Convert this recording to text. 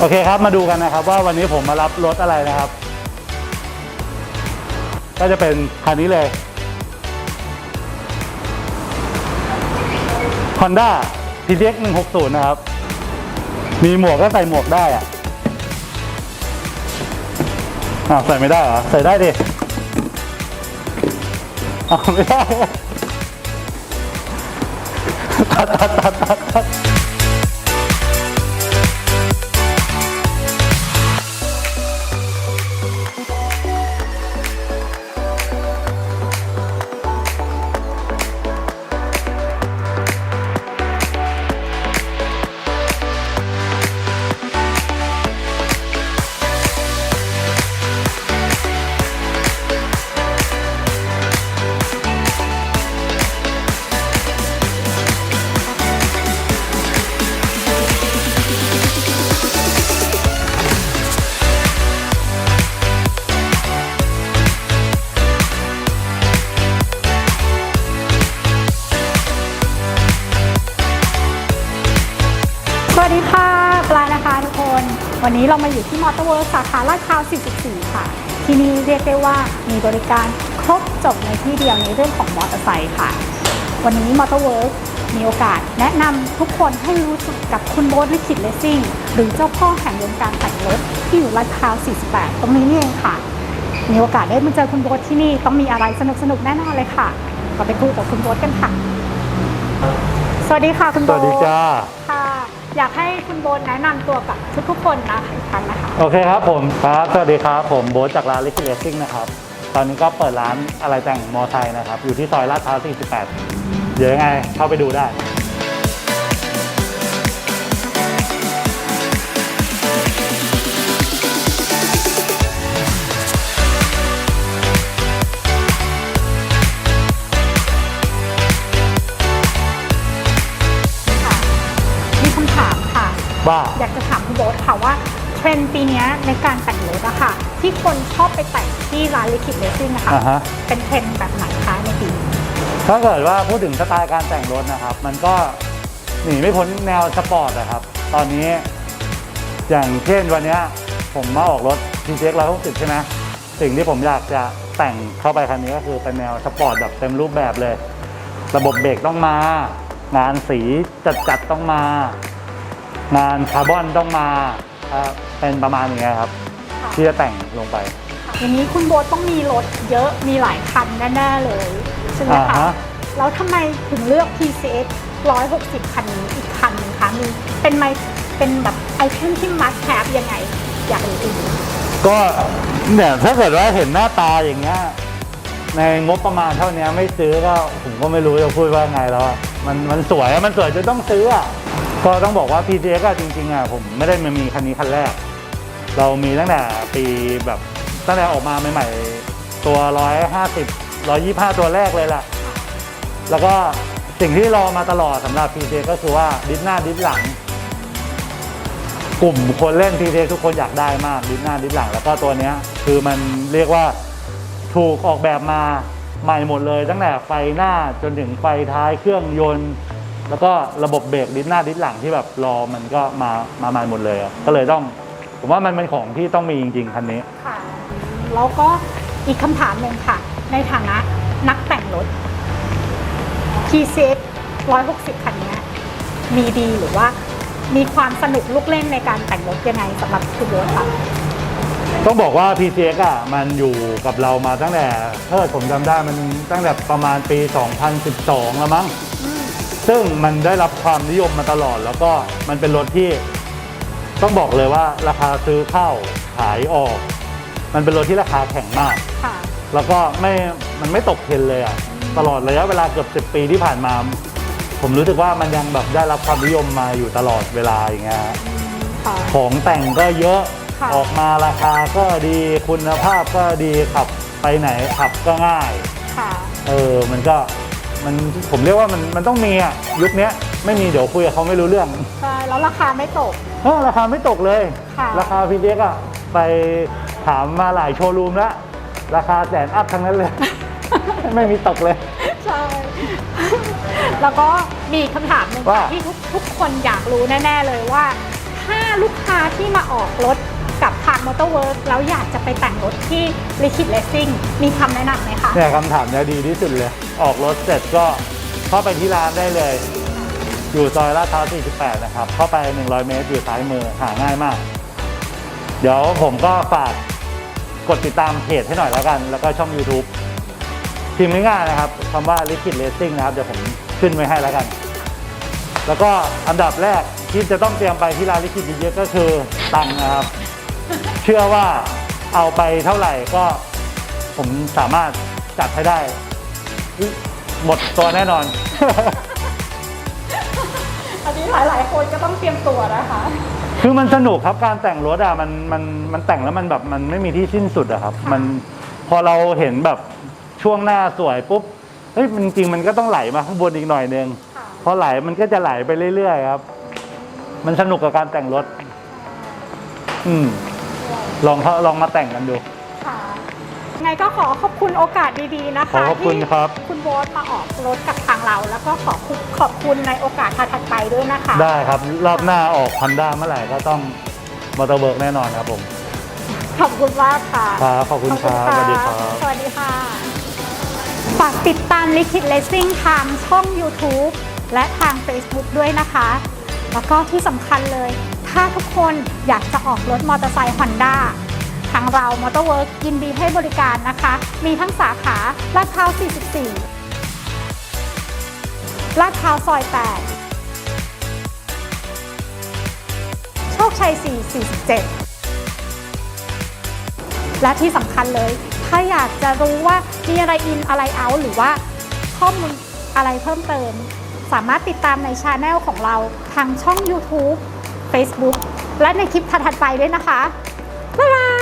โอเคครับมาดูกันนะครับว่าวันนี้ผมมารับรถอะไรนะครับ ก็จะเป็นคันนี้เลย Honda PCX 160 นะครับ มีหมวกก็ใส่หมวกได้อะอ่าวใส่ไม่ได้เหรอ ใส่ได้ดิอ้าไม่ได้ ตัดตัดตัดตัด วันนี้เรามาอยู่ที่มอเตอร์เวิร์สาขาลาดพร้าว44 ค่ะ ที่นี่เรียกได้ว่ามีบริการครบจบในที่เดียวในเรื่องของมอเตอร์ไซค์ค่ะ วันนี้มอเตอร์เวิร์มีโอกาสแนะนำทุกคนให้รู้จักกับคุณโบ๊ทลิขิตเลสซิ่งหรือเจ้าพ่อแห่งวงการแต่งรถที่อยู่ลาดพร้าว48 ตรงนี้นี่เองค่ะ มีโอกาสได้มาเจอคุณโบ๊ทที่นี่ต้องมีอะไรสนุกๆแน่นอนเลยค่ะเราไปคุยกับคุณโบ๊ทกันค่ะ สวัสดีค่ะคุณสโบ๊ทวัสดีจ้า ค่ะ อยากให้คุณโบนแนะนำตัวกับทุกๆคนนะคะอีกครั้งนะคะ โอเคครับผมครับ สวัสดีครับ ผมโบ๊ทจากร้านลิคิเลสซิ่งนะครับ ตอนนี้ก็เปิดร้านอะไรแต่งมอไซค์นะครับ อยู่ที่ซอยลาดพร้าว 48 เดี๋ยวยังไงเข้าไปดูได้ ว่าอยากจะถามคุณโบทค่ะว่าเทรนด์ปีเนี้ยในการแต่งรถอะค่ะ ที่คนชอบไปแต่งที่ร้านลิคิดเลสซิ่งนะคะอ่าฮะ เป็นเทรนด์แบบไหนคะในปีนี้ถ้าเกิดว่าพูดถึงสไตล์การแต่งรถนะครับ มันก็หนีไม่พ้นแนวสปอร์ตนะครับ ตอนนี้ อย่างเช่นวันเนี้ยผมมาออกรถ PCX 160 ใช่ไหมสิ่งที่ผมอยากจะแต่งเข้าไปคันนี้ก็คือเป็นแนวสปอร์ตแบบเต็มรูปแบบเลย ระบบเบรกต้องมา งานสีจัดๆต้องมา งานคาร์บอนต้องมาครับเป็นประมาณอย่างเงี้ยครับ ค่ะที่จะแต่งลงไปอย่างนี้คุณโบทต้องมีรถเยอะมีหลายคันแน่ๆเลย ใช่ไหมอ่าคะ ฮะ แล้วทำไมถึงเลือก PCX 160 คันนี้อีกคันหนึงคะมีเป็นไมเป็นแบบไอเทมที่ must have ยังไง อยากรู้จริงก็เนี่ยถ้าเกิดว่าเห็นหน้าตาอย่างเงี้ยในงบประมาณเท่านี้ไม่ซื้อก็ผมก็ไม่รู้จะพูดว่าไงแล้วอะ มันมันสวยอะมันสวยจนต้องซื้ออะก็ต้องบอกว่า PCX อะจริงๆอะผมไม่ได้มามีคันนี้คันแรก เรามีตั้งแต่ปีแบบตั้งแต่ออกมาใหม่ๆ ตัว 150 125 ตัวแรกเลยล่ะ แล้วก็สิ่งที่รอมาตลอดสำหรับ PCX ก็คือว่าดิสหน้าดิสหลัง กลุ่มคนเล่น p ีทุกคนอยากได้มากดิสหน้าดิสหลัง แล้วก็ตัวเนี้ยคือมันเรียกว่าถูกออกแบบมา ใหม่หมดเลย ตั้งแต่ไฟหน้าจนถึงไฟท้ายเครื่องยนต์ แล้วก็ระบบเบรกดิสหน้าดิสหลังที่แบบรอมันก็มามาใหม่หมดเลยอะก็เลยต้อง ผมว่ามันเป็นของที่ต้องมีจริงๆคันนี้ ค่ะ แล้วก็อีกคำถามหนึ่งค่ะ ในฐานะนักแต่งรถ PCX 160 คันเนี้ยมีดีหรือว่ามีความสนุกลูกเล่นในการแต่งรถยังไงสำหรับคุณโบ๊ทคะ ต้องบอกว่า PCX อะมันอยู่กับเรามาตั้งแต่ถ้าเกิดผมจำได้มันตั้งแต่ประมาณปี 2012 แล้วมั้ง ซึ่งมันได้รับความนิยมมาตลอด แล้วก็มันเป็นรถที่ต้องบอกเลยว่าราคาซื้อเข้าขายออก มันเป็นรถที่ราคาแข็งมาก ค่ะ แล้วก็ไม่มันไม่ตกเทรนด์เลยอะตลอดระยะเวลาเกือบ10 ปีที่ผ่านมา ผมรู้สึกว่ามันยังแบบได้รับความนิยมมาอยู่ตลอดเวลาอย่างเงี้ยฮะค่ะ ของแต่งก็เยอะค่ะ ออกมาราคาก็ดีคุณภาพก็ดีขับไปไหนขับก็ง่าย ค่ะเออมันก็มันผมเรียกว่ามันมันต้องมีอะยุคเนี้ยไม่มีเดี๋ยวคุยกับเขาไม่รู้เรื่องใช่แล้วราคาไม่ตก เออราคาไม่ตกเลย ค่ะ ราคาพีเด็กอะไปถามมาหลายโชว์รูมแล้วราคาแสนอัพทั้งนั้นเลย ไม่มีตกเลย ใช่ แล้วก็มีอีกคำถามหนึ่งค่ะว่าที่ทุกทุกคนอยากรู้แน่ ๆ เลยว่าถถ้าลูกค้าที่มาออกรถกับทาง มอเตอร์เวิร์กแล้วอยากจะไปแต่งรถที่ Liquid Racing มีคำแนะนำไหมคะ เนี่ยคำถามเนี้ยดีที่สุดเลย ออกรถเสร็จก็เข้าไปที่ร้านได้เลย อยู่ซอยลาดพร้าว 48 นะครับ เข้าไป 100 เมตรอยู่ซ้ายมือหาง่ายมาก เดี๋ยวผมก็ฝากกดติดตามเพจให้หน่อยแล้วกัน แล้วก็ช่อง YouTube พิมพ์ง่ายๆนะครับคำว่า Liquid Racing นะครับ เดี๋ยวผมขึ้นไว้ให้แล้วกัน แล้วก็อันดับแรกที่จะต้องเตรียมไปที่ร้านลิขิตเยอะๆก็คือตังค์นะครับ ชื่อว่าเอาไปเท่าไหร่ก็ผมสามารถจัดให้ได้ หมดตัวแน่นอน อันนี้หลายๆคนก็ต้องเตรียมตัวนะคะ คือมันสนุกครับการแต่งรถอะมันมันมันแต่งแล้วมันแบบมันไม่มีที่สิ้นสุดอะครับ มันพอเราเห็นแบบช่วงหน้าสวยปุ๊บเฮ้ยมันจริงๆมันก็ต้องไหลมาข้างบนอีกหน่อยนึงค่ะพอไหลมันก็จะไหลไปเรื่อยๆครับ มันสนุกกับการแต่งรถ อืม ลองเขาลองมาแต่งกันดู ค่ะไงก็ขอขอบคุณโอกาสดีๆนะคะขอขอบคุณที่ครับคุณโบ๊ทมาออกรถกับทางเรา แล้วก็ขอคุณขอบคุณในโอกาสถัดๆไปด้วยนะคะ ได้ครับรอบหน้าออกพันด้าเมื่อไหร่ก็ต้องมอเตอร์เบิร์กแน่นอนครับผม ขอบคุณมากค่ะครับขอบคุณครับสวัสดีครับ สวัสดีค่ะฝากติดตาม Liquid Racing ทางช่อง YouTube และทาง Facebook ด้วยนะคะ แล้วก็ที่สำคัญเลย ถ้าทุกคนอยากจะออกรถมอเตอร์ไซค์ Honda ทางเรา Motorwork ยินดีให้บริการนะคะ มีทั้งสาขาลาดพร้าว 44 ลาดพร้าวซอย 8 โชคชัย 4 47 และที่สำคัญเลย ถ้าอยากจะรู้ว่ามีอะไรอินอะไรเอา หรือว่าข้อมูลอะไรเพิ่มเติม สามารถติดตามในช anel ของเราทางช่อง YouTube Facebook และในคลิปถัดๆไปด้วยนะคะ บ๊ายบาย